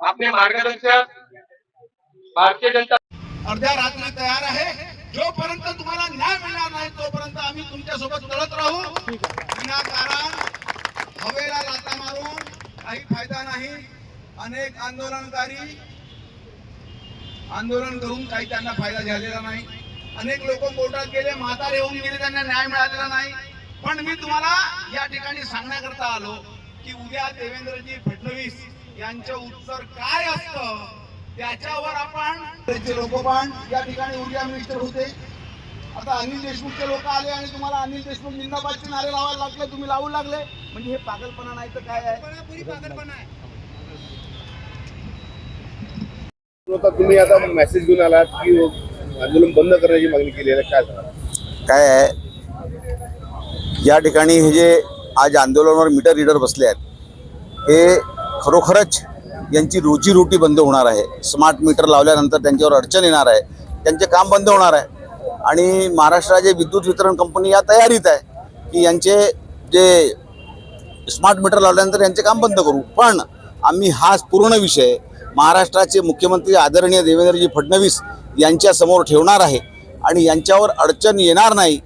आपले मार्गदर्शक भारतीय जनता अर्ध्या रात्री तयार आहे. जोपर्यंत तुम्हाला न्याय मिळणार नाही तोपर्यंत आम्ही तुमच्यासोबत लढत राहू. विनाकारण हवेला लाता मारून काही फायदा नाही. अनेक आंदोलनकारी आंदोलन करून काही त्यांना फायदा झालेला नाही. अनेक लोक कोर्टात गेले म्हातारे होऊन गेले त्यांना न्याय मिळालेला नाही. पण मी तुम्हाला या ठिकाणी सांगण्याकरता आलो की उद्या देवेंद्रजी फडणवीस यांचं उत्तर काय असतं त्याच्यावर आपण त्यांचे या ठिकाणी ऊर्जा मिनिस्टर होते. आता अनिल देशमुखचे लोक आले आणि तुम्हाला अनिल देशमुख जिंदाबादचे नारे लावायला लागले तुम्ही लावू लागले. म्हणजे हे पागलपणा नाही तर काय आहे? पागलपणा आहे. तुम्ही आता मेसेज घेऊन आलात की आंदोलन बंद करण्याची मागणी केली आहे काय काय आहे? या ठिकाणी हे जे आज आंदोलनावर मीटर रीडर बसले आहेत हे खरोखरच यांची रोजीरोटी बंद होणार आहे. स्मार्ट मीटर लावल्यानंतर त्यांच्यावर अडचण येणार आहे. त्यांचे काम बंद होणार आहे. आणि महाराष्ट्राचे विद्युत वितरण कंपनी या तयारीत आहे की यांचे जे स्मार्ट मीटर लावल्यानंतर यांचे काम बंद करू. पण आम्ही हा पूर्ण विषय महाराष्ट्राचे मुख्यमंत्री आदरणीय देवेंद्रजी फडणवीस यांच्यासमोर ठेवणार आहे आणि यांच्यावर अडचण येणार नाही.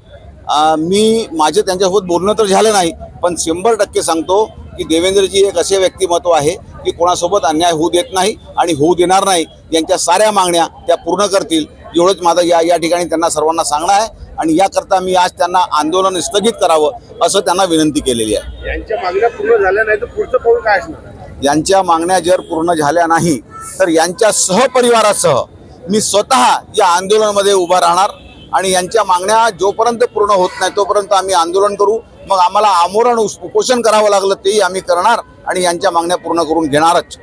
मी माझे त्यांच्यासोबत बोलणं तर झालं नाही पण शंभर टक्के सांगतो की देवेंद्रजी एक असे व्यक्तिमत्व आहे की कोणासोबत अन्याय होऊ देत नाही आणि होऊ देणार नाही. यांच्या साऱ्या मागण्या त्या पूर्ण करतील. एवढंच माझं या या ठिकाणी त्यांना सर्वांना सांगणं आहे आणि याकरता मी आज त्यांना आंदोलन स्थगित करावं असं त्यांना विनंती केलेली आहे. यांच्या मागण्या पूर्ण झाल्या नाही तर पुढचं पाऊल काय असणार? यांच्या मागण्या जर पूर्ण झाल्या नाही तर यांच्या सहपरिवारासह मी स्वतः या आंदोलनामध्ये उभा राहणार आणि यांच्या मागण्या जोपर्यंत पूर्ण होत नाही तोपर्यंत आम्ही आंदोलन करू. मग आम्हाला आमोरण उपोषण करावं लागलं तेही आम्ही करणार आणि यांच्या मागण्या पूर्ण करून घेणारच.